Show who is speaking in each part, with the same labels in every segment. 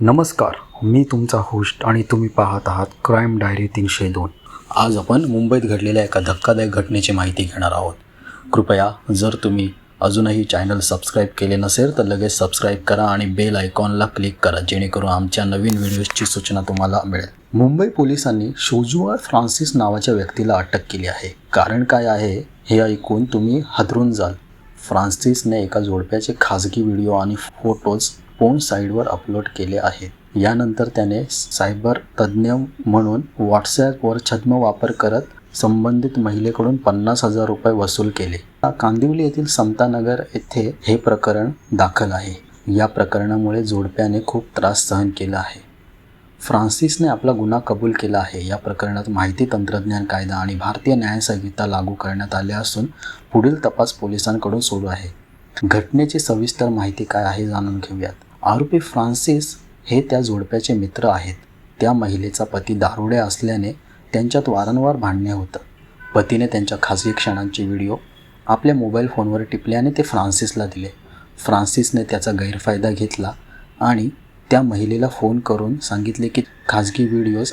Speaker 1: नमस्कार मी तुमचा होस्ट आणि तुम्ही पाहत आहात क्राईम डायरी तीनशे दोन. आज आपण मुंबईत घडलेल्या एका धक्कादायक घटनेची माहिती घेणार आहोत. कृपया जर तुम्ही अजूनही चॅनल सबस्क्राईब केले नसेल तर लगेच सबस्क्राईब करा आणि बेल आयकॉनला क्लिक करा जेणेकरून आमच्या नवीन व्हिडिओजची सूचना तुम्हाला मिळेल. मुंबई पोलिसांनी शोजुआ फ्रान्सिस नावाच्या व्यक्तीला अटक केली आहे. कारण काय आहे हे ऐकून तुम्ही हादरून जाल. फ्रान्सिसने एका जोडप्याचे खाजगी व्हिडिओ आणि फोटोज फोन साईडवर अपलोड केले आहेत यानंतर त्याने सायबर तज्ज्ञ म्हणून व्हॉट्सॲपवर छद्म वापर करत संबंधित महिलेकडून पन्नास हजार रुपये वसूल केले. कांदिवली येथील समतानगर येथे हे प्रकरण दाखल आहे. या प्रकरणामुळे जोडप्याने खूप त्रास सहन केला आहे. फ्रान्सिसने आपला गुन्हा कबूल केला आहे. या प्रकरणात माहिती तंत्रज्ञान कायदा आणि भारतीय न्यायसंहिता लागू करण्यात आले असून पुढील तपास पोलिसांकडून सुरू आहे. घटनेची सविस्तर माहिती काय आहे जाणून घेऊयात. आरोपी फ्रान्सिस हे त्या जोडप्याचे मित्र आहेत. त्या महिलेचा पती दारुडे असल्याने त्यांच्यात वारंवार भांडणे होतं. पतीने त्यांच्या खासगी क्षणांचे व्हिडिओ आपल्या मोबाईल फोनवर टिपल्याने ते फ्रान्सिसला दिले. फ्रान्सिसने त्याचा गैरफायदा घेतला आणि त्या महिलेला फोन करून सांगितले की खाजगी व्हिडिओज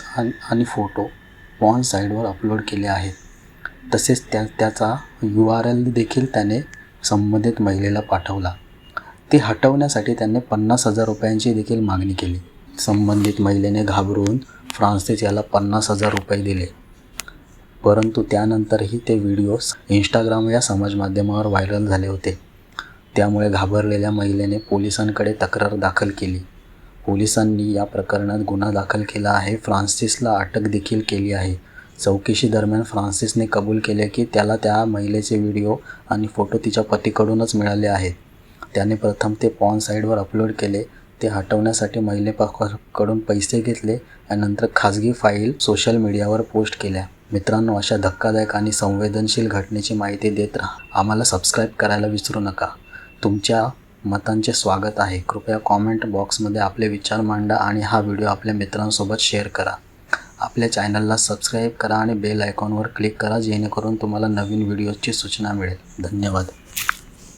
Speaker 1: आणि फोटो पॉन साईडवर अपलोड केले आहेत. तसेच त्या त्याचा यू आर एल देखील त्याने संबंधित महिलेला पाठवला. ते हटवण्यासाठी त्याने पन्नास हजार रुपयांची देखील मागणी केली. संबंधित महिलेने घाबरून फ्रान्सिस याला पन्नास हजार रुपये दिले. परंतु त्यानंतरही ते व्हिडिओज इंस्टाग्राम या समाजमाध्यमावर व्हायरल झाले होते. त्यामुळे घाबरलेल्या महिलेने पोलिसांकडे तक्रार दाखल केली. पोलिसांनी या प्रकरणात गुन्हा दाखल केला आहे. फ्रान्सिसला अटक देखील केली आहे. चौकशी दरम्यान फ्रान्सिसने कबूल केले की त्याला त्या महिलेचे व्हिडिओ आणि फोटो तिच्या पतीकडूनच मिळाले आहेत. त्याने प्रथम ते पॉन साईडवर अपलोड केले. ते हटवण्यासाठी महिलेपाकडून पैसे घेतले आणि नंतर खाजगी फाईल सोशल मीडियावर पोस्ट केल्या. मित्रांनो अशा धक्कादायक आणि संवेदनशील घटनेची माहिती देत राहा. आम्हाला सबस्क्राईब करायला विसरू नका. तुमच्या मतांचे स्वागत आहे. कृपया कॉमेंट बॉक्समध्ये आपले विचार मांडा आणि हा व्हिडिओ आपल्या मित्रांसोबत शेअर करा. आपल्या चॅनलला सबस्क्राईब करा आणि बेल आयकॉनवर क्लिक करा जेणेकरून तुम्हाला नवीन व्हिडिओची सूचना मिळेल. धन्यवाद.